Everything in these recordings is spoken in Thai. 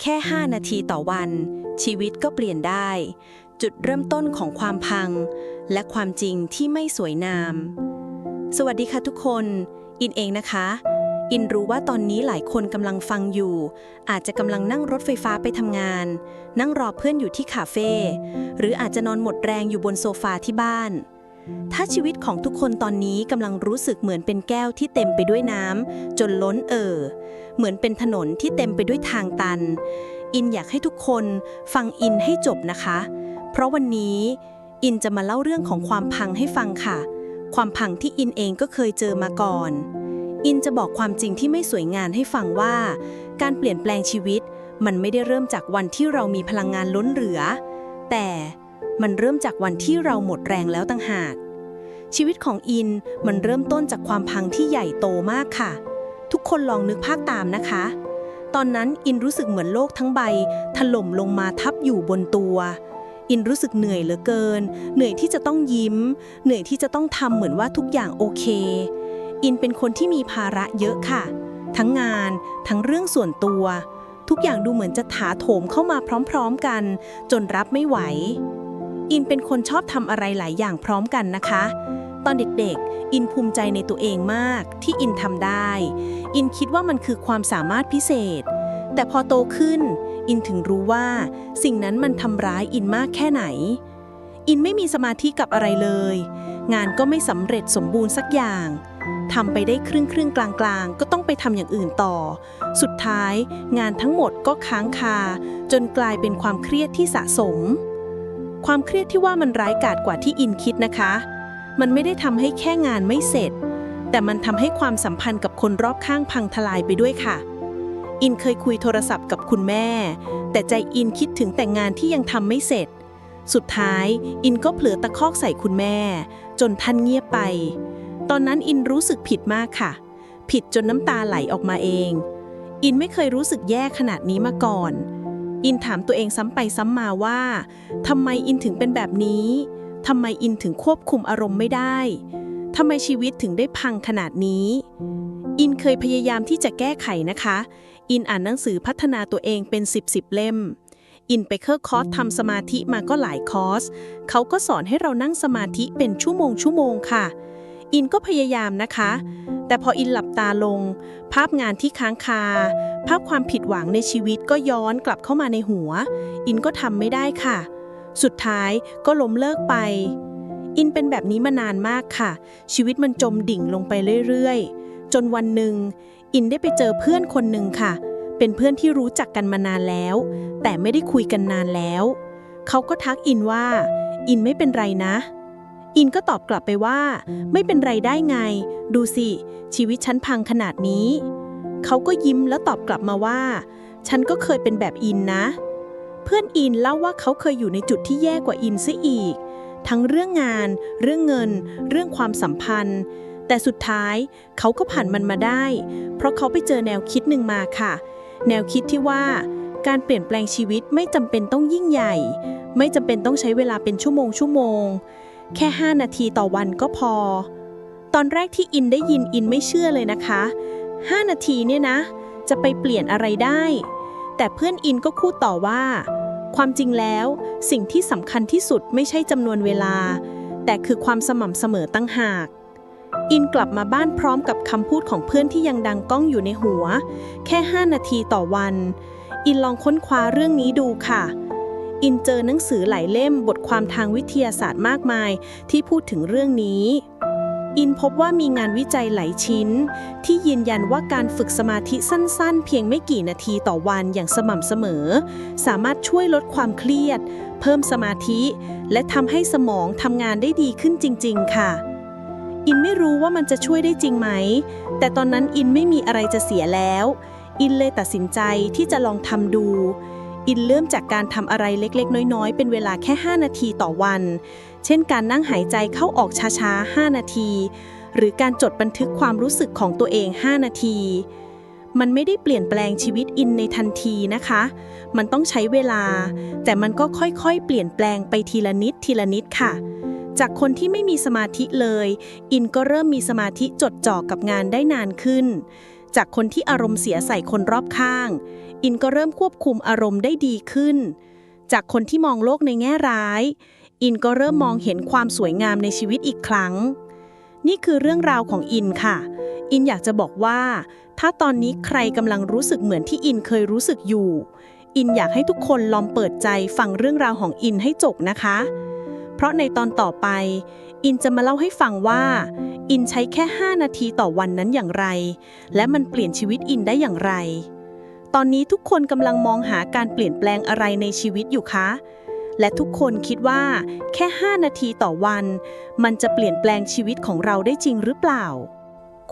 แค่ 5 นาทีต่อวัน ชีวิตก็เปลี่ยนได้ จุดเริ่มต้นของความพัง และความจริงที่ไม่สวยงาม สวัสดีค่ะทุกคน อินเองนะคะ อินรู้ว่าตอนนี้หลายคนกำลังฟังอยู่ อาจจะกำลังนั่งรถไฟฟ้าไปทำงาน นั่งรอเพื่อนอยู่ที่คาเฟ่หรืออาจจะนอนหมดแรงอยู่บนโซฟาที่บ้าน ถ้าชีวิตของทุกคนตอนนี้กำลังรู้สึกเหมือนเป็นแก้วที่เต็มไปด้วยน้ำจนล้นเอ่อ เหมือนเป็นถนนที่เต็มไปด้วยทางตัน อินอยากให้ทุกคนฟังอินให้จบนะคะ เพราะวันนี้อินจะมาเล่าเรื่องของความพังให้ฟังค่ะ ความพังที่อินเองก็เคยเจอมาก่อน อินจะบอกความจริงที่ไม่สวยงามให้ฟังว่า การเปลี่ยนแปลงชีวิต มันไม่ได้เริ่มจากวันที่เรามีพลังงานล้นเหลือ แต่ มันเริ่มจากวันที่เราหมดแรงแล้วต่างหาก ชีวิตของอินมันเริ่มต้นจากความพังที่ใหญ่โตมากค่ะ ทุกคนลองนึกภาพตามนะคะ ตอนนั้นอินรู้สึกเหมือนโลกทั้งใบ ถล่มลงมาทับอยู่บนตัว อินรู้สึกเหนื่อยเหลือเกิน เหนื่อยที่จะต้องยิ้ม เหนื่อยที่จะต้องทำเหมือนว่าทุกอย่างโอเค อินเป็นคนที่มีภาระเยอะค่ะ ทั้งงาน ทั้งเรื่องส่วนตัว ทุกอย่างดูเหมือนจะถาโถมเข้ามาพร้อม ๆกัน จนรับไม่ไหว อินเป็นคนชอบทำอะไรหลายอย่างพร้อมกันนะคะ ตอนเด็กๆ อินภูมิใจในตัวเองมากที่อินทำได้ อินคิดว่ามันคือความสามารถพิเศษ แต่พอโตขึ้น อินถึงรู้ว่า สิ่งนั้นมันทำร้ายอินมากแค่ไหน อินไม่มีสมาธิกับอะไรเลย งานก็ไม่สำเร็จสมบูรณ์สักอย่างทำไปได้ครึ่งครึ่งๆกลางกลางๆก็ต้องไปทำอย่างอื่นต่อ สุดท้ายงานทั้งหมดก็ค้างคา จนกลายเป็นความเครียดที่สะสม ความเครียดที่ว่ามันร้ายกาจกว่าที่อินคิดนะคะ มันไม่ได้ทำให้แค่งานไม่เสร็จ แต่มันทำให้ความสัมพันธ์กับคนรอบข้างพังทลายไปด้วยค่ะ อินเคยคุยโทรศัพท์กับคุณแม่ แต่ใจอินคิดถึงแต่งานที่ยังทำไม่เสร็จ สุดท้ายอินก็เผลอตะคอกใส่คุณแม่ จนท่านเงียบไป ตอนนั้นอินรู้สึกผิดมากค่ะ ผิดจนน้ำตาไหลออกมาเอง อินไม่เคยรู้สึกแย่ขนาดนี้มาก่อน อินถามตัวเองซ้ำไปซ้ำมาว่าทำไมอินถึงเป็นแบบนี้ทำไมอินถึงควบคุมอารมณ์ไม่ได้ทำไมชีวิตถึงได้พังขนาดนี้ อินเคยพยายามที่จะแก้ไขนะคะ อินอ่านหนังสือพัฒนาตัวเองเป็น10บสเล่ม อินไปเคอร์คอร์สทำสมาธิมาก็หลายคอร์ส เขาก็สอนให้เรานั่งสมาธิเป็นชั่วโมงชั่วโมงค่ะ อินก็พยายามนะคะ แต่พออินหลับตาลง ภาพงานที่ค้างคา ภาพความผิดหวังในชีวิตก็ย้อนกลับเข้ามาในหัว อินก็ทำไม่ได้ค่ะ สุดท้ายก็ล้มเลิกไป อินเป็นแบบนี้มานานมากค่ะ ชีวิตมันจมดิ่งลงไปเรื่อยๆ จนวันหนึ่ง อินได้ไปเจอเพื่อนคนหนึ่งค่ะ เป็นเพื่อนที่รู้จักกันมานานแล้ว แต่ไม่ได้คุยกันนานแล้ว เขาก็ทักอินว่า อินไม่เป็นไรนะ อินก็ตอบกลับไปว่า ไม่เป็นไรได้ไง ดูสิ ชีวิตฉันพังขนาดนี้ เขาก็ยิ้มแล้วตอบกลับมาว่า ฉันก็เคยเป็นแบบอินนะ เพื่อนอินเล่าว่าเขาเคยอยู่ในจุดที่แย่กว่าอินซะอีก ทั้งเรื่องงาน เรื่องเงิน เรื่องความสัมพันธ์ แต่สุดท้ายเขาก็ผ่านมันมาได้ เพราะเขาไปเจอแนวคิดหนึ่งมาค่ะ แนวคิดที่ว่าการเปลี่ยนแปลงชีวิตไม่จำเป็นต้องยิ่งใหญ่ ไม่จำเป็นต้องใช้เวลาเป็นชั่วโมงชั่วโมง แค่ 5 นาทีต่อวันก็พอ ตอนแรกที่อินได้ยินอินไม่เชื่อเลยนะคะ 5 นาทีเนี่ยนะ จะไปเปลี่ยนอะไรได้ แต่เพื่อนอินก็พูดต่อว่า ความจริงแล้วสิ่งที่สำคัญที่สุดไม่ใช่จำนวนเวลา แต่คือความสม่ำเสมอตั้งหากอินกลับมาบ้านพร้อมกับคำพูดของเพื่อนที่ยังดังก้องอยู่ในหัว แค่ 5 นาทีต่อวัน อินลองค้นคว้าเรื่องนี้ดูค่ะ อินเจอหนังสือหลายเล่มบทความทางวิทยาศาสตร์มากมาย ที่พูดถึงเรื่องนี้ อินพบว่ามีงานวิจัยหลายชิ้น ที่ยืนยันว่าการฝึกสมาธิสั้นๆ เพียงไม่กี่นาทีต่อวันอย่างสม่ำเสมอ สามารถช่วยลดความเครียด เพิ่มสมาธิ และทำให้สมองทำงานได้ดีขึ้นจริง ๆ ค่ะอินไม่รู้ว่ามันจะช่วยได้จริงไหม แต่ตอนนั้นอินไม่มีอะไรจะเสียแล้ว อินเลยตัดสินใจที่จะลองทำดู อินเริ่มจากการทำอะไรเล็กๆ น้อยๆ เป็นเวลาแค่ 5 นาทีต่อวัน เช่นการนั่งหายใจเข้าออกช้าๆ 5 นาที หรือการจดบันทึกความรู้สึกของตัวเอง 5 นาที มันไม่ได้เปลี่ยนแปลงชีวิตอินในทันทีนะคะ มันต้องใช้เวลา แต่มันก็ค่อยๆ เปลี่ยนแปลงไปทีละนิดทีละนิดค่ะจากคนที่ไม่มีสมาธิเลย อินก็เริ่มมีสมาธิจดจ่อกับงานได้นานขึ้น จากคนที่อารมณ์เสียใส่คนรอบข้าง อินก็เริ่มควบคุมอารมณ์ได้ดีขึ้น จากคนที่มองโลกในแง่ร้าย อินก็เริ่มมองเห็นความสวยงามในชีวิตอีกครั้ง นี่คือเรื่องราวของอินค่ะ อินอยากจะบอกว่า ถ้าตอนนี้ใครกำลังรู้สึกเหมือนที่อินเคยรู้สึกอยู่ อินอยากให้ทุกคนลองเปิดใจฟังเรื่องราวของอินให้จบนะคะ เพราะในตอนต่อไป อินจะมาเล่าให้ฟังว่า อินใช้แค่ 5 นาทีต่อวันนั้นอย่างไร และมันเปลี่ยนชีวิตอินได้อย่างไร ตอนนี้ทุกคนกำลังมองหาการเปลี่ยนแปลงอะไรในชีวิตอยู่คะ และทุกคนคิดว่าแค่ 5 นาทีต่อวัน มันจะเปลี่ยนแปลงชีวิตของเราได้จริงหรือเปล่า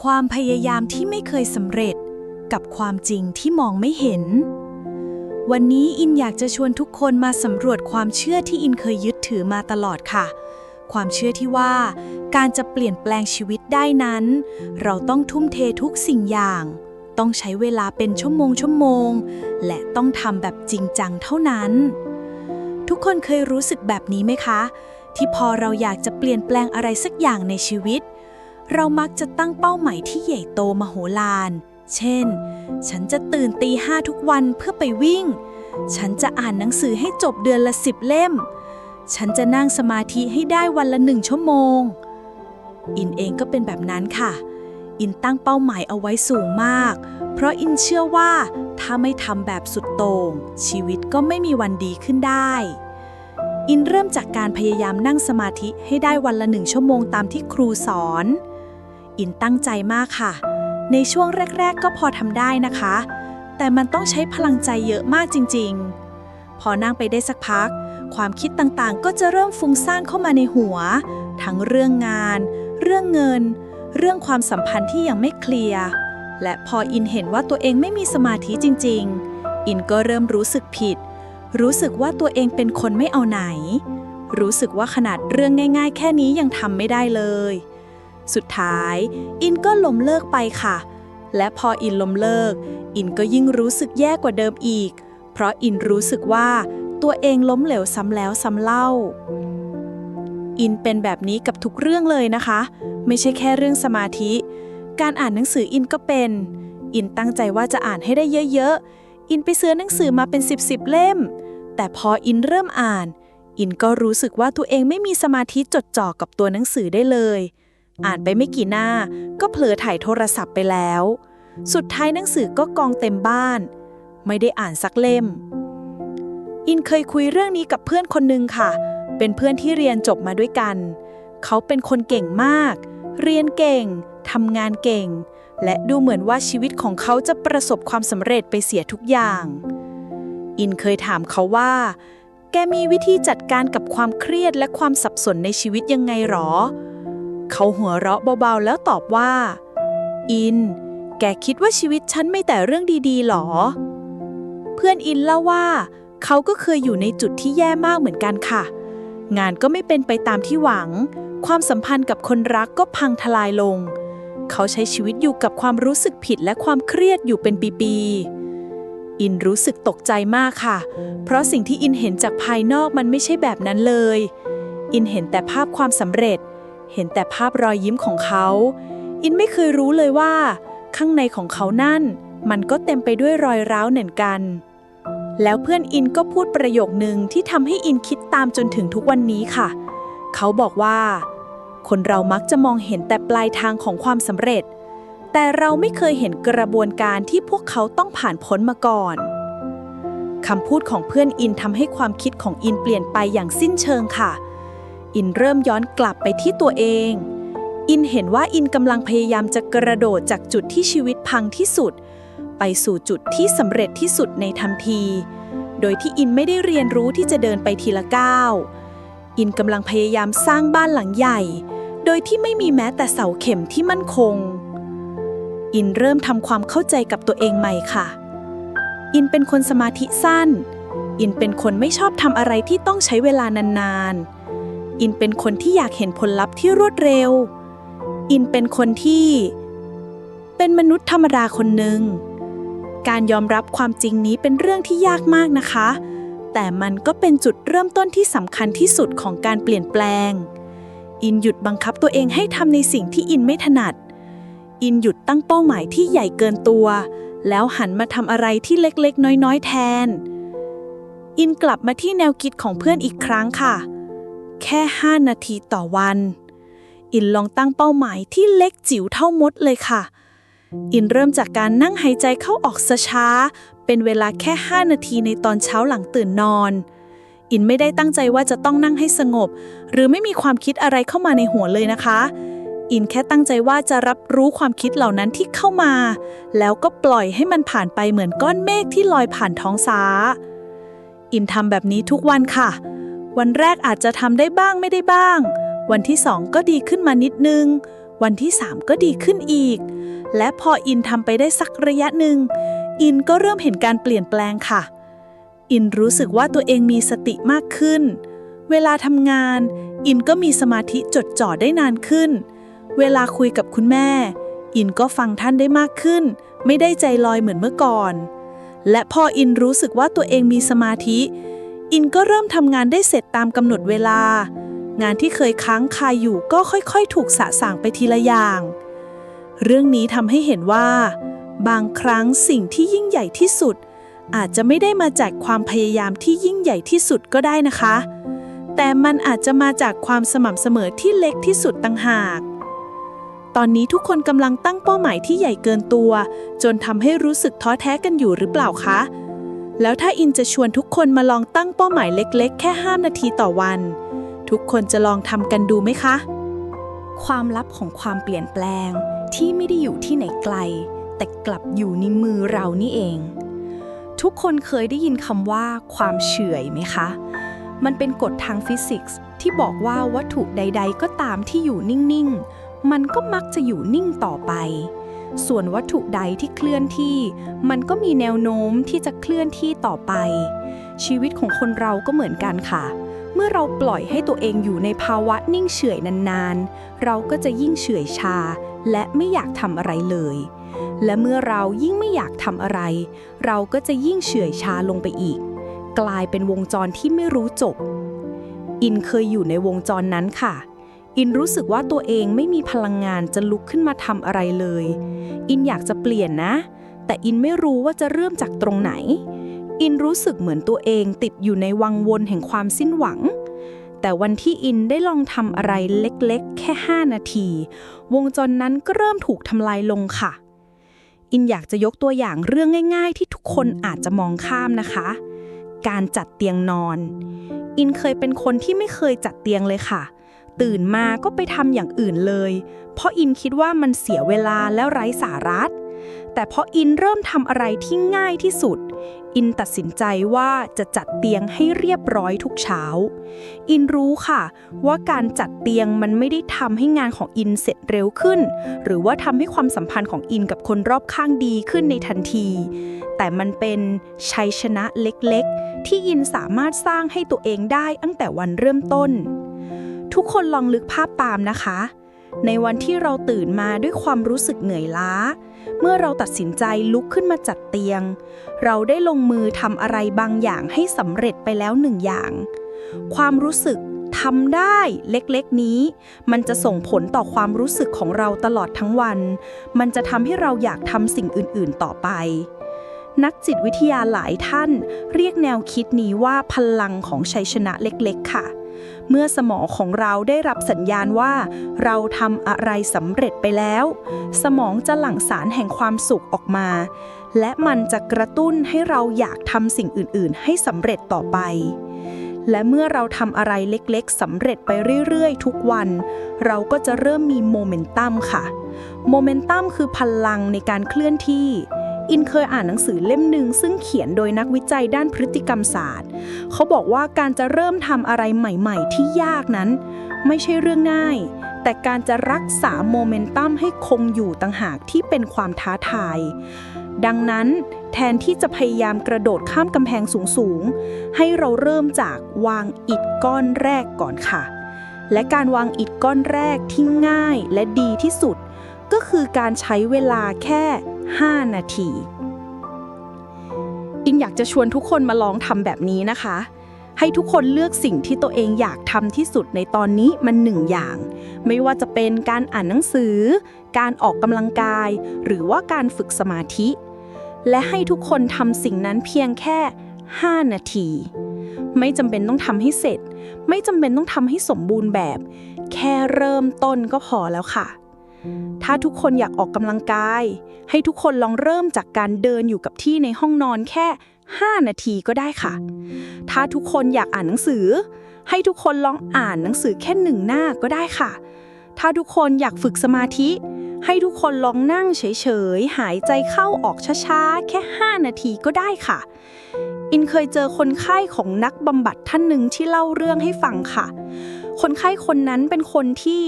ความพยายามที่ไม่เคยสำเร็จกับความจริงที่มองไม่เห็น วันนี้อินอยากจะชวนทุกคนมาสำรวจความเชื่อที่อินเคยยึดถือมาตลอดค่ะ ความเชื่อที่ว่า การจะเปลี่ยนแปลงชีวิตได้นั้น เราต้องทุ่มเททุกสิ่งอย่าง ต้องใช้เวลาเป็นชั่วโมงชั่วโมง และต้องทำแบบจริงจังเท่านั้น ทุกคนเคยรู้สึกแบบนี้ไหมคะ ที่พอเราอยากจะเปลี่ยนแปลงอะไรสักอย่างในชีวิต เรามักจะตั้งเป้าหมายที่ใหญ่โตมโหฬารเช่น ฉันจะตื่นตีห้าทุกวันเพื่อไปวิ่ง ฉันจะอ่านหนังสือให้จบเดือนละสิบเล่ม ฉันจะนั่งสมาธิให้ได้วันละหนึ่งชั่วโมง อินเองก็เป็นแบบนั้นค่ะ อินตั้งเป้าหมายเอาไว้สูงมาก เพราะอินเชื่อว่าถ้าไม่ทำแบบสุดโต่งชีวิตก็ไม่มีวันดีขึ้นได้ อินเริ่มจากการพยายามนั่งสมาธิให้ได้วันละหนึ่งชั่วโมงตามที่ครูสอน อินตั้งใจมากค่ะ ในช่วงแรก ๆ ก็พอทำได้นะคะ แต่มันต้องใช้พลังใจเยอะมากจริง ๆ พอนั่งไปได้สักพัก ความคิดต่างๆ ก็จะเริ่มฟุ้งซ่านเข้ามาในหัว ทั้งเรื่องงาน เรื่องเงิน เรื่องความสัมพันธ์ที่ยังไม่เคลียร์ และพออินเห็นว่าตัวเองไม่มีสมาธิจริง ๆ อินก็เริ่มรู้สึกผิด รู้สึกว่าตัวเองเป็นคนไม่เอาไหน รู้สึกว่าขนาดเรื่องง่าย ๆ แค่นี้ยังทำไม่ได้เลย สุดท้าย อินก็ล้มเลิกไปค่ะ และพออินล้มเลิก อินก็ยิ่งรู้สึกแย่กว่าเดิมอีก เพราะอินรู้สึกว่า ตัวเองล้มเหลวซ้ำแล้วซ้ำเล่า อินเป็นแบบนี้กับทุกเรื่องเลยนะคะ ไม่ใช่แค่เรื่องสมาธิ การอ่านหนังสืออินก็เป็น อินตั้งใจว่าจะอ่านให้ได้เยอะๆ อินไปซื้อหนังสือมาเป็น 10บสเล่ม แต่พออินเริ่มอ่าน อินก็รู้สึกว่าตัวเองไม่มีสมาธิจดจ่อกับตัวหนังสือได้เลย อ่านไปไม่กี่หน้า ก็เผลอถ่ายโทรศัพท์ไปแล้ว สุดท้ายหนังสือก็กองเต็มบ้าน ไม่ได้อ่านสักเล่ม อินเคยคุยเรื่องนี้กับเพื่อนคนหนึ่งค่ะ เป็นเพื่อนที่เรียนจบมาด้วยกัน เขาเป็นคนเก่งมาก เรียนเก่ง ทำงานเก่ง และดูเหมือนว่าชีวิตของเขาจะประสบความสำเร็จไปเสียทุกอย่าง อินเคยถามเขาว่า แกมีวิธีจัดการกับความเครียดและความสับสนในชีวิตยังไงหรอ เขาหัวเราะเบาๆแล้วตอบว่า อิน แกคิดว่าชีวิตฉันไม่แต่เรื่องดีๆหรอ เพื่อนอินเล่าว่า เขาก็เคยอยู่ในจุดที่แย่มากเหมือนกันค่ะ งานก็ไม่เป็นไปตามที่หวัง ความสัมพันธ์กับคนรักก็พังทลายลง เขาใช้ชีวิตอยู่กับความรู้สึกผิดและความเครียดอยู่เป็นปีๆ อินรู้สึกตกใจมากค่ะ เพราะสิ่งที่อินเห็นจากภายนอกมันไม่ใช่แบบนั้นเลย อินเห็นแต่ภาพความสำเร็จ เห็นแต่ภาพรอยยิ้มของเขา อินไม่เคยรู้เลยว่า ข้างในของเขานั่น มันก็เต็มไปด้วยรอยร้าวเหมือนกัน แล้วเพื่อนอินก็พูดประโยคนึงที่ทำให้อินคิดตามจนถึงทุกวันนี้ค่ะ เขาบอกว่า คนเรามักจะมองเห็นแต่ปลายทางของความสำเร็จ แต่เราไม่เคยเห็นกระบวนการที่พวกเขาต้องผ่านพ้นมาก่อนคำพูดของเพื่อนอินทำให้ความคิดของอินเปลี่ยนไปอย่างสิ้นเชิงค่ะ อินเริ่มย้อนกลับไปที่ตัวเอง อินเห็นว่าอินกำลังพยายามจะกระโดดจากจุดที่ชีวิตพังที่สุด ไปสู่จุดที่สำเร็จที่สุดในทันที โดยที่อินไม่ได้เรียนรู้ที่จะเดินไปทีละก้าว อินกำลังพยายามสร้างบ้านหลังใหญ่ โดยที่ไม่มีแม้แต่เสาเข็มที่มั่นคง อินเริ่มทำความเข้าใจกับตัวเองใหม่ค่ะ อินเป็นคนสมาธิสั้น อินเป็นคนไม่ชอบทำอะไรที่ต้องใช้เวลานานๆ อินเป็นคนที่อยากเห็นผลลัพธ์ที่รวดเร็ว อินเป็นคนที่เป็นมนุษย์ธรรมดาคนหนึ่ง การยอมรับความจริงนี้เป็นเรื่องที่ยากมากนะคะ แต่มันก็เป็นจุดเริ่มต้นที่สำคัญที่สุดของการเปลี่ยนแปลง อินหยุดบังคับตัวเองให้ทำในสิ่งที่อินไม่ถนัด อินหยุดตั้งเป้าหมายที่ใหญ่เกินตัว แล้วหันมาทำอะไรที่เล็กๆ น้อยๆ แทน อินกลับมาที่แนวคิดของเพื่อนอีกครั้งค่ะ แค่ 5 นาทีต่อวัน อินลองตั้งเป้าหมายที่เล็กจิ๋วเท่ามดเลยค่ะ อินเริ่มจากการนั่งหายใจเข้าออกช้าๆเป็นเวลาแค่ 5 นาทีในตอนเช้าหลังตื่นนอน อินไม่ได้ตั้งใจว่าจะต้องนั่งให้สงบ หรือไม่มีความคิดอะไรเข้ามาในหัวเลยนะคะ อินแค่ตั้งใจว่าจะรับรู้ความคิดเหล่านั้นที่เข้ามา แล้วก็ปล่อยให้มันผ่านไปเหมือนก้อนเมฆที่ลอยผ่านท้องฟ้า อินทำแบบนี้ทุกวันค่ะ วันแรกอาจจะทำได้บ้างไม่ได้บ้าง วันที่สองก็ดีขึ้นมานิดนึง วันที่สามก็ดีขึ้นอีก และพออินทำไปได้สักระยะหนึ่ง อินก็เริ่มเห็นการเปลี่ยนแปลงค่ะ อินรู้สึกว่าตัวเองมีสติมากขึ้น เวลาทำงาน อินก็มีสมาธิจดจ่อได้นานขึ้น เวลาคุยกับคุณแม่ อินก็ฟังท่านได้มากขึ้น ไม่ได้ใจลอยเหมือนเมื่อก่อน และพออินรู้สึกว่าตัวเองมีสมาธิ อินก็เริ่มทำงานได้เสร็จตามกำหนดเวลา งานที่เคยค้างคาอยู่ก็ค่อยๆ ถูกสะสางไปทีละอย่าง เรื่องนี้ทำให้เห็นว่า บางครั้งสิ่งที่ยิ่งใหญ่ที่สุด อาจจะไม่ได้มาจากความพยายามที่ยิ่งใหญ่ที่สุดก็ได้นะคะ แต่มันอาจจะมาจากความสม่ำเสมอที่เล็กที่สุดต่างหากตอนนี้ทุกคนกำลังตั้งเป้าหมายที่ใหญ่เกินตัว จนทำให้รู้สึกท้อแท้กันอยู่หรือเปล่าคะ แล้วถ้าอินจะชวนทุกคนมาลองตั้งเป้าหมายเล็ก ๆ แค่ 5 นาทีต่อวัน ทุกคนจะลองทำกันดูไหมคะ ความลับของความเปลี่ยนแปลงที่ไม่ได้อยู่ที่ไหนไกล แต่กลับอยู่ในมือเรานี่เอง ทุกคนเคยได้ยินคำว่าความเฉื่อยไหมคะ มันเป็นกฎทางฟิสิกส์ที่บอกว่าวัตถุใด ๆ ก็ตามที่อยู่นิ่ง ๆ มันก็มักจะอยู่นิ่งต่อไป ส่วนวัตถุใดที่เคลื่อนที่ มันก็มีแนวโน้มที่จะเคลื่อนที่ต่อไป ชีวิตของคนเราก็เหมือนกันค่ะ มื่อเราปล่อยให้ตัวเองอยู่ในภาวะนิ่งเฉื่อยนานๆ เราก็จะยิ่งเฉื่อยชา และไม่อยากทำอะไรเลย และเมื่อเรายิ่งไม่อยากทำอะไร เราก็จะยิ่งเฉื่อยชาลงไปอีก กลายเป็นวงจรที่ไม่รู้จบ อินเคยอยู่ในวงจรนั้นค่ะอินรู้สึกว่าตัวเองไม่มีพลังงานจะลุกขึ้นมาทำอะไรเลย อินอยากจะเปลี่ยนนะ แต่อินไม่รู้ว่าจะเริ่มจากตรงไหน อินรู้สึกเหมือนตัวเองติดอยู่ในวังวนแห่งความสิ้นหวัง แต่วันที่อินได้ลองทำอะไรเล็กๆ แค่ 5 นาที วงจรนั้นก็เริ่มถูกทำลายลงค่ะ อินอยากจะยกตัวอย่างเรื่องง่าย ๆ ที่ทุกคนอาจจะมองข้ามนะคะ การจัดเตียงนอน อินเคยเป็นคนที่ไม่เคยจัดเตียงเลยค่ะ ตื่นมาก็ไปทำอย่างอื่นเลย เพราะอินคิดว่ามันเสียเวลาและไร้สาระแต่พออินเริ่มทำอะไรที่ง่ายที่สุด อินตัดสินใจว่าจะจัดเตียงให้เรียบร้อยทุกเช้า อินรู้ค่ะ ว่าการจัดเตียงมันไม่ได้ทำให้งานของอินเสร็จเร็วขึ้น หรือว่าทำให้ความสัมพันธ์ของอินกับคนรอบข้างดีขึ้นในทันที แต่มันเป็นชัยชนะเล็กๆ ที่อินสามารถสร้างให้ตัวเองได้ตั้งแต่วันเริ่มต้น ทุกคนลองลึกภาพตามนะคะ ในวันที่เราตื่นมาด้วยความรู้สึกเหนื่อยล้า เมื่อเราตัดสินใจลุกขึ้นมาจัดเตียง เราได้ลงมือทำอะไรบางอย่างให้สำเร็จไปแล้วหนึ่งอย่าง ความรู้สึกทำได้เล็กๆนี้ มันจะส่งผลต่อความรู้สึกของเราตลอดทั้งวัน มันจะทำให้เราอยากทำสิ่งอื่นๆต่อไป นักจิตวิทยาหลายท่าน เรียกแนวคิดนี้ว่าพลังของชัยชนะเล็กๆ ค่ะ เมื่อสมองของเราได้รับสัญญาณว่า เราทำอะไรสำเร็จไปแล้ว สมองจะหลั่งสารแห่งความสุขออกมา และมันจะกระตุ้นให้เราอยากทำสิ่งอื่น ๆ ให้สำเร็จต่อไป และเมื่อเราทำอะไรเล็ก ๆสำเร็จไปเรื่อย ๆ ทุกวัน เราก็จะเริ่มมีโมเมนตัมค่ะ โมเมนตัมคือพลังในการเคลื่อนที่ อินเคยอ่านหนังสือเล่มหนึ่งซึ่งเขียนโดยนักวิจัยด้านพฤติกรรมศาสตร์ เขาบอกว่าการจะเริ่มทำอะไรใหม่ ๆ ที่ยากนั้น ไม่ใช่เรื่องง่าย แต่การจะรักษาโมเมนตัมให้คงอยู่ต่างหากที่เป็นความท้าทาย ดังนั้นแทนที่จะพยายามกระโดดข้ามกำแพงสูงๆ ให้เราเริ่มจากวางอิฐก้อนแรกก่อนค่ะ และการวางอิฐก้อนแรกที่ง่ายและดีที่สุด ก็คือการใช้เวลาแค่ 5 นาที อินอยากจะชวนทุกคนมาลองทำแบบนี้นะคะ ให้ทุกคนเลือกสิ่งที่ตัวเองอยากทำที่สุดในตอนนี้มันหนึ่งอย่าง ไม่ว่าจะเป็นการอ่านหนังสือ การออกกำลังกาย หรือว่าการฝึกสมาธิ และให้ทุกคนทำสิ่งนั้นเพียงแค่ 5 นาที ไม่จำเป็นต้องทำให้เสร็จ ไม่จำเป็นต้องทำให้สมบูรณ์แบบ แค่เริ่มต้นก็พอแล้วค่ะ ถ้าทุกคนอยากออกกำลังกาย ให้ทุกคนลองเริ่มจากการเดินอยู่กับที่ในห้องนอนแค่ 5 นาทีก็ได้ค่ะ ถ้าทุกคนอยากอ่านหนังสือ ให้ทุกคนลองอ่านหนังสือแค่หนึ่งหน้าก็ได้ค่ะ ถ้าทุกคนอยากฝึกสมาธิ ให้ทุกคนลองนั่งเฉยๆ หายใจเข้าออกช้าๆ แค่ 5 นาทีก็ได้ค่ะ อินเคยเจอคนไข้ของนักบำบัดท่านหนึ่งที่เล่าเรื่องให้ฟังค่ะ คนไข้คนนั้นเป็นคนที่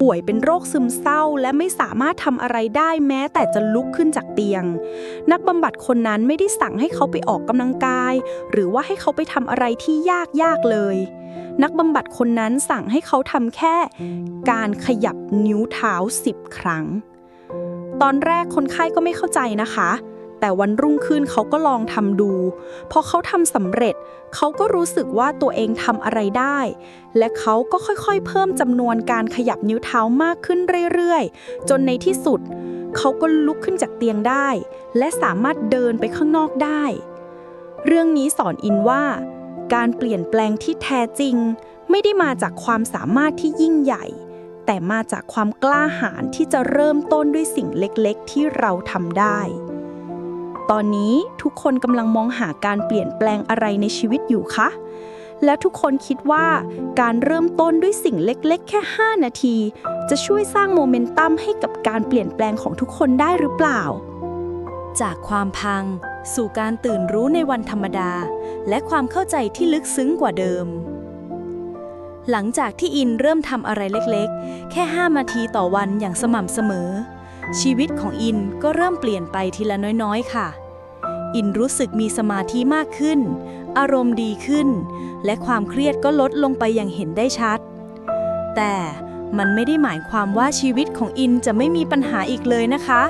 ป่วยเป็นโรคซึมเศร้า และไม่สามารถทำอะไรได้แม้แต่จะลุกขึ้นจากเตียง นักบำบัดคนนั้นไม่ได้สั่งให้เขาไปออกกำลังกาย หรือว่าให้เขาไปทำอะไรที่ยากยากๆเลย นักบำบัดคนนั้นสั่งให้เขาทำแค่การขยับนิ้วเท้า 10 ครั้ง ตอนแรกคนไข้ก็ไม่เข้าใจนะคะ แต่วันรุ่งขึ้นเขาก็ลองทำดู พอเขาทำสำเร็จ เขาก็รู้สึกว่าตัวเองทำอะไรได้ และเขาก็ค่อยๆ เพิ่มจำนวนการขยับนิ้วเท้ามากขึ้นเรื่อยๆ จนในที่สุด เขาก็ลุกขึ้นจากเตียงได้ และสามารถเดินไปข้างนอกได้ เรื่องนี้สอนอินว่า การเปลี่ยนแปลงที่แท้จริง ไม่ได้มาจากความสามารถที่ยิ่งใหญ่แต่มาจากความกล้าหาญที่จะเริ่มต้นด้วยสิ่งเล็กๆ ที่เราทำได้ ตอนนี้ทุกคนกำลังมองหาการเปลี่ยนแปลงอะไรในชีวิตอยู่คะ และทุกคนคิดว่าการเริ่มต้นด้วยสิ่งเล็กๆ แค่ 5 นาที จะช่วยสร้างโมเมนตัมให้กับการเปลี่ยนแปลงของทุกคนได้หรือเปล่า จากความพัง สู่การตื่นรู้ในวันธรรมดา และความเข้าใจที่ลึกซึ้งกว่าเดิมหลังจากที่อินเริ่มทำอะไรเล็กๆ แค่ 5 นาทีต่อวันอย่างสม่ำเสมอ ชีวิตของอินก็เริ่มเปลี่ยนไปทีละน้อยๆ ค่ะ อินรู้สึกมีสมาธิมากขึ้น อารมณ์ดีขึ้น และความเครียดก็ลดลงไปอย่างเห็นได้ชัด แต่มันไม่ได้หมายความว่าชีวิตของอินจะไม่มีปัญหาอีกเลยนะคะ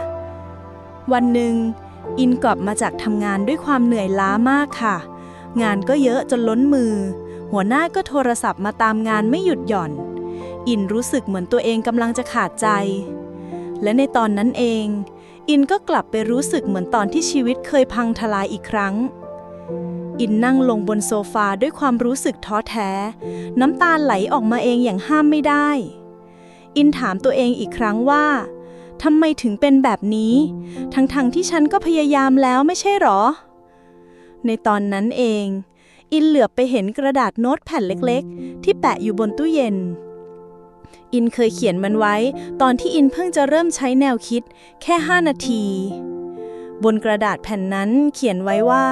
วันหนึ่ง อินกลับมาจากทำงานด้วยความเหนื่อยล้ามากค่ะ งานก็เยอะจนล้นมือ หัวหน้าก็โทรศัพท์มาตามงานไม่หยุดหย่อน อินรู้สึกเหมือนตัวเองกำลังจะขาดใจ และในตอนนั้นเอง อินก็กลับไปรู้สึกเหมือนตอนที่ชีวิตเคยพังทลายอีกครั้ง อินนั่งลงบนโซฟาด้วยความรู้สึกท้อแท้ น้ำตาไหลออกมาเองอย่างห้ามไม่ได้ อินถามตัวเองอีกครั้งว่าทำไมถึงเป็นแบบนี้ ทั้งๆทที่ฉันก็พยายามแล้วไม่ใช่หรอ ในตอนนั้นเอง อินเหลือบไปเห็นกระดาษโน้ตแผ่นเล็กๆ ที่แปะอยู่บนตู้เย็น อินเคยเขียนมันไว้ ตอนที่อินเพิ่งจะเริ่มใช้แนวคิด แค่ 5 นาที บนกระดาษแผ่นนั้นเขียนไว้ว่า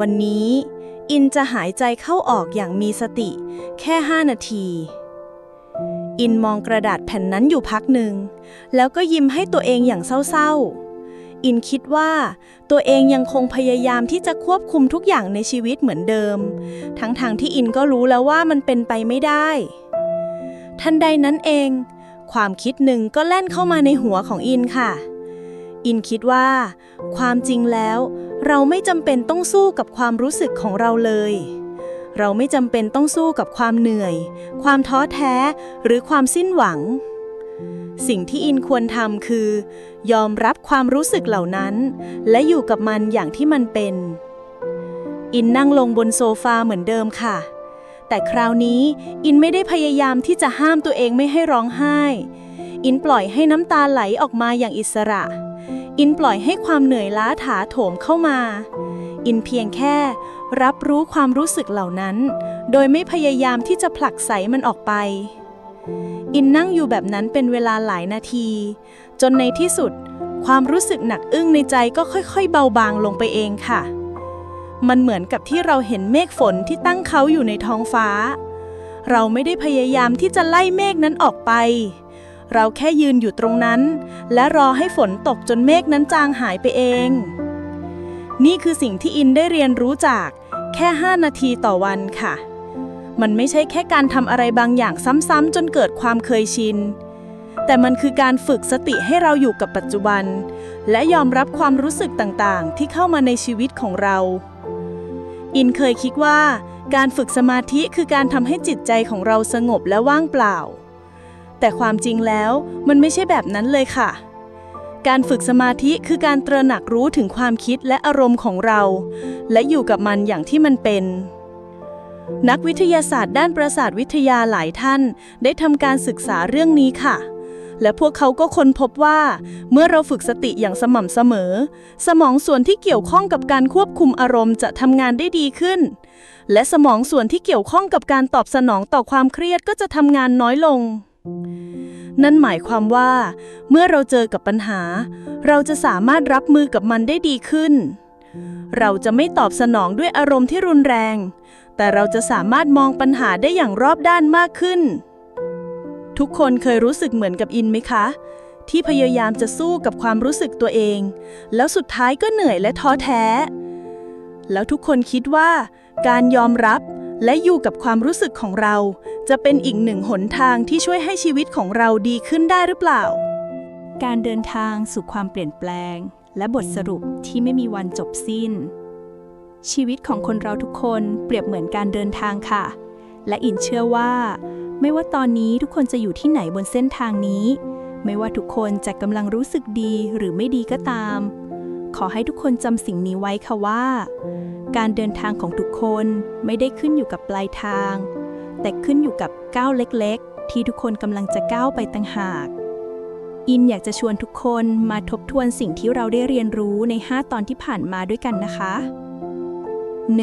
วันนี้ อินจะหายใจเข้าออกอย่างมีสติ แค่ 5 นาที อินมองกระดาษแผ่นนั้นอยู่พักหนึ่ง แล้วก็ยิ้มให้ตัวเองอย่างเศร้าๆ อินคิดว่าตัวเองยังคงพยายามที่จะควบคุมทุกอย่างในชีวิตเหมือนเดิม ทั้งๆทที่อินก็รู้แล้วว่ามันเป็นไปไม่ได้ ทันใดนั้นเอง ความคิดหนึ่งก็แล่นเข้ามาในหัวของอินค่ะ อินคิดว่า ความจริงแล้ว เราไม่จำเป็นต้องสู้กับความรู้สึกของเราเลย เราไม่จำเป็นต้องสู้กับความเหนื่อย ความท้อแท้หรือความสิ้นหวัง สิ่งที่อินควรทำคือ ยอมรับความรู้สึกเหล่านั้น และอยู่กับมันอย่างที่มันเป็น อินนั่งลงบนโซฟาเหมือนเดิมค่ะ แต่คราวนี้อินไม่ได้พยายามที่จะห้ามตัวเองไม่ให้ร้องไห้ อินปล่อยให้น้ำตาไหลออกมาอย่างอิสระ อินปล่อยให้ความเหนื่อยล้าถาโถมเข้ามา อินเพียงแค่รับรู้ความรู้สึกเหล่านั้น โดยไม่พยายามที่จะผลักไสมันออกไป อินนั่งอยู่แบบนั้นเป็นเวลาหลายนาที จนในที่สุด ความรู้สึกหนักอึ้งในใจก็ค่อยๆ เบาบางลงไปเองค่ะ มันเหมือนกับที่เราเห็นเมฆฝนที่ตั้งเขาอยู่ในท้องฟ้า เราไม่ได้พยายามที่จะไล่เมฆนั้นออกไป เราแค่ยืนอยู่ตรงนั้น และรอให้ฝนตกจนเมฆนั้นจางหายไปเอง นี่คือสิ่งที่อินได้เรียนรู้จากแค่ 5 นาทีต่อวันค่ะ มันไม่ใช่แค่การทำอะไรบางอย่างซ้ำๆจนเกิดความเคยชิน แต่มันคือการฝึกสติให้เราอยู่กับปัจจุบัน และยอมรับความรู้สึกต่างๆ ที่เข้ามาในชีวิตของเรา อินเคยคิดว่า การฝึกสมาธิคือการทำให้จิตใจของเราสงบและว่างเปล่า แต่ความจริงแล้วมันไม่ใช่แบบนั้นเลยค่ะการฝึกสมาธิคือการตระหนักรู้ถึงความคิดและอารมณ์ของเรา และอยู่กับมันอย่างที่มันเป็น นักวิทยาศาสตร์ด้านประสาทวิทยาหลายท่านได้ทำการศึกษาเรื่องนี้ค่ะ และพวกเขาก็ค้นพบว่า เมื่อเราฝึกสติอย่างสม่ำเสมอ สมองส่วนที่เกี่ยวข้องกับการควบคุมอารมณ์จะทำงานได้ดีขึ้น และสมองส่วนที่เกี่ยวข้องกับการตอบสนองต่อความเครียดก็จะทำงานน้อยลง นั่นหมายความว่า เมื่อเราเจอกับปัญหา เราจะสามารถรับมือกับมันได้ดีขึ้น เราจะไม่ตอบสนองด้วยอารมณ์ที่รุนแรง แต่เราจะสามารถมองปัญหาได้อย่างรอบด้านมากขึ้น ทุกคนเคยรู้สึกเหมือนกับอินไหมคะ ที่พยายามจะสู้กับความรู้สึกตัวเอง แล้วสุดท้ายก็เหนื่อยและท้อแท้ แล้วทุกคนคิดว่า การยอมรับและอยู่กับความรู้สึกของเรา จะเป็นอีกหนึ่งหนทางที่ช่วยให้ชีวิตของเราดีขึ้นได้หรือเปล่า การเดินทางสู่ความเปลี่ยนแปลง และบทสรุปที่ไม่มีวันจบสิ้น ชีวิตของคนเราทุกคนเปรียบเหมือนการเดินทางค่ะ และอินเชื่อว่า ไม่ว่าตอนนี้ทุกคนจะอยู่ที่ไหนบนเส้นทางนี้ ไม่ว่าทุกคนจะกำลังรู้สึกดีหรือไม่ดีก็ตาม ขอให้ทุกคนจำสิ่งนี้ไว้ค่ะว่า การเดินทางของทุกคนไม่ได้ขึ้นอยู่กับปลายทาง แต่ขึ้นอยู่กับก้าวเล็กๆ ที่ทุกคนกำลังจะก้าวไปต่างหากอินอยากจะชวนทุกคนมาทบทวนสิ่งที่เราได้เรียนรู้ใน 5 ตอนที่ผ่านมาด้วยกันนะคะ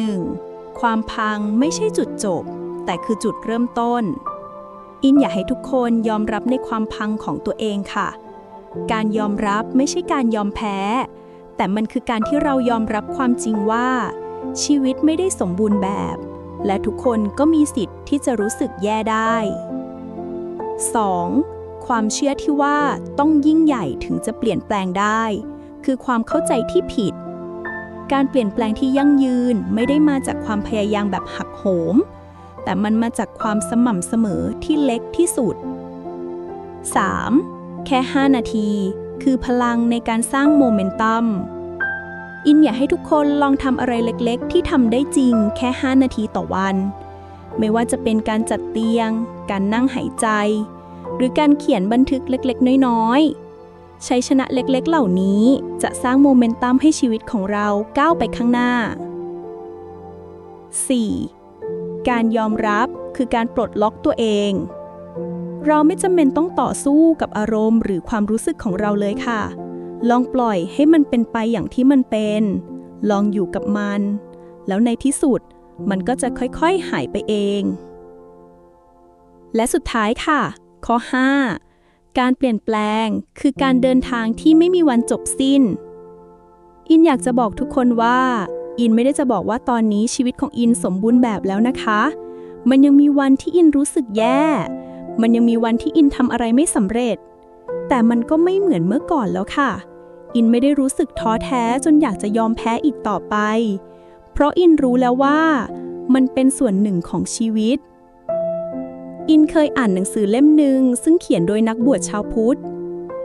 1. ความพังไม่ใช่จุดจบ แต่คือจุดเริ่มต้น อินอยากให้ทุกคนยอมรับในความพังของตัวเองค่ะ การยอมรับไม่ใช่การยอมแพ้ แต่มันคือการที่เรายอมรับความจริงว่า ชีวิตไม่ได้สมบูรณ์แบบ และทุกคนก็มีสิทธิ์ที่จะรู้สึกแย่ได้ 2. ความเชื่อที่ว่าต้องยิ่งใหญ่ถึงจะเปลี่ยนแปลงได้ คือความเข้าใจที่ผิด การเปลี่ยนแปลงที่ยั่งยืนไม่ได้มาจากความพยายามแบบหักโหม แต่มันมาจากความสม่ำเสมอที่เล็กที่สุด 3. แค่ 5 นาที คือพลังในการสร้างโมเมนตัม อินอยากให้ทุกคนลองทำอะไรเล็กๆ ที่ทำได้จริงแค่ 5 นาทีต่อวัน ไม่ว่าจะเป็นการจัดเตียง การนั่งหายใจ หรือการเขียนบันทึกเล็กๆ น้อยๆ ใช้ชนะเล็กๆ เหล่านี้จะสร้างโมเมนตัมให้ชีวิตของเราก้าวไปข้างหน้า 4. การยอมรับคือการปลดล็อกตัวเอง เราไม่จำเป็นต้องต่อสู้กับอารมณ์ หรือความรู้สึกของเราเลยค่ะ ลองปล่อยให้มันเป็นไปอย่างที่มันเป็น ลองอยู่กับมัน แล้วในที่สุดมันก็จะค่อยๆหายไปเอง และสุดท้ายค่ะ ข้อ 5 การเปลี่ยนแปลงคือการเดินทางที่ไม่มีวันจบสิ้น อินอยากจะบอกทุกคนว่า อินไม่ได้จะบอกว่าตอนนี้ชีวิตของอินสมบูรณ์แบบแล้วนะคะ มันยังมีวันที่อินรู้สึกแย่ มันยังมีวันที่อินทำอะไรไม่สำเร็จ แต่มันก็ไม่เหมือนเมื่อก่อนแล้วค่ะ อินไม่ได้รู้สึกท้อแท้จนอยากจะยอมแพ้อีกต่อไป เพราะอินรู้แล้วว่า มันเป็นส่วนหนึ่งของชีวิต อินเคยอ่านหนังสือเล่มหนึ่งซึ่งเขียนโดยนักบวชชาวพุทธ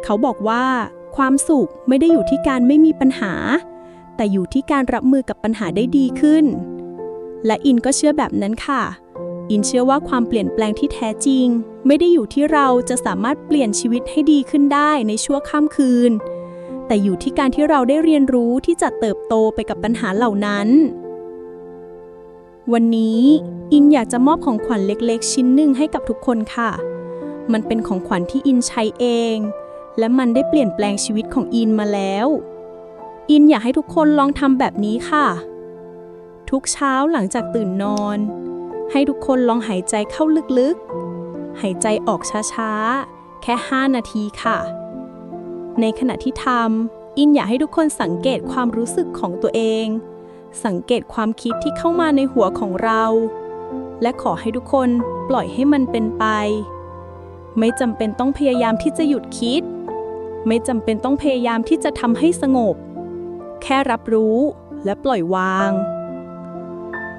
เขาบอกว่า ความสุขไม่ได้อยู่ที่การไม่มีปัญหา แต่อยู่ที่การรับมือกับปัญหาได้ดีขึ้น และอินก็เชื่อแบบนั้นค่ะ อินเชื่อว่าความเปลี่ยนแปลงที่แท้จริง ไม่ได้อยู่ที่เราจะสามารถเปลี่ยนชีวิตให้ดีขึ้นได้ในชั่วข้ามคืน แต่อยู่ที่การที่เราได้เรียนรู้ที่จะเติบโตไปกับปัญหาเหล่านั้น วันนี้อินอยากจะมอบของขวัญเล็กๆ ชิ้นหนึ่งให้กับทุกคนค่ะ มันเป็นของขวัญที่อินใช้เอง และมันได้เปลี่ยนแปลงชีวิตของอินมาแล้ว อินอยากให้ทุกคนลองทำแบบนี้ค่ะ ทุกเช้าหลังจากตื่นนอน ให้ทุกคนลองหายใจเข้าลึกๆ หายใจออกช้าๆ แค่ 5 นาทีค่ะ ในขณะที่ทำอินอยากให้ทุกคนสังเกตความรู้สึกของตัวเอง สังเกตความคิดที่เข้ามาในหัวของเรา และขอให้ทุกคนปล่อยให้มันเป็นไป ไม่จำเป็นต้องพยายามที่จะหยุดคิด ไม่จำเป็นต้องพยายามที่จะทำให้สงบ แค่รับรู้และปล่อยวาง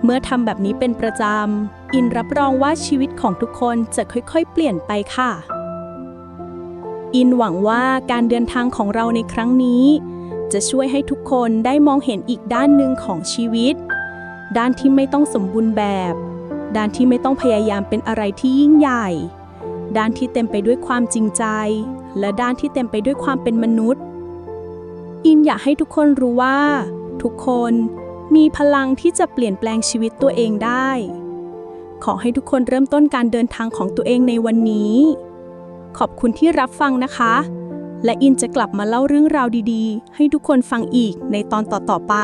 เมื่อทำแบบนี้เป็นประจำ อินรับรองว่าชีวิตของทุกคนจะค่อยๆ เปลี่ยนไปค่ะ อินหวังว่าการเดินทางของเราในครั้งนี้ จะช่วยให้ทุกคนได้มองเห็นอีกด้านหนึ่งของชีวิต ด้านที่ไม่ต้องสมบูรณ์แบบ ด้านที่ไม่ต้องพยายามเป็นอะไรที่ยิ่งใหญ่ ด้านที่เต็มไปด้วยความจริงใจ และด้านที่เต็มไปด้วยความเป็นมนุษย์ อินอยากให้ทุกคนรู้ว่า ทุกคนมีพลังที่จะเปลี่ยนแปลงชีวิตตัวเองได้ ขอให้ทุกคนเริ่มต้นการเดินทางของตัวเองในวันนี้ ขอบคุณที่รับฟังนะคะ และอินจะกลับมาเล่าเรื่องราวดีๆ ให้ทุกคนฟังอีกในตอนต่อๆไป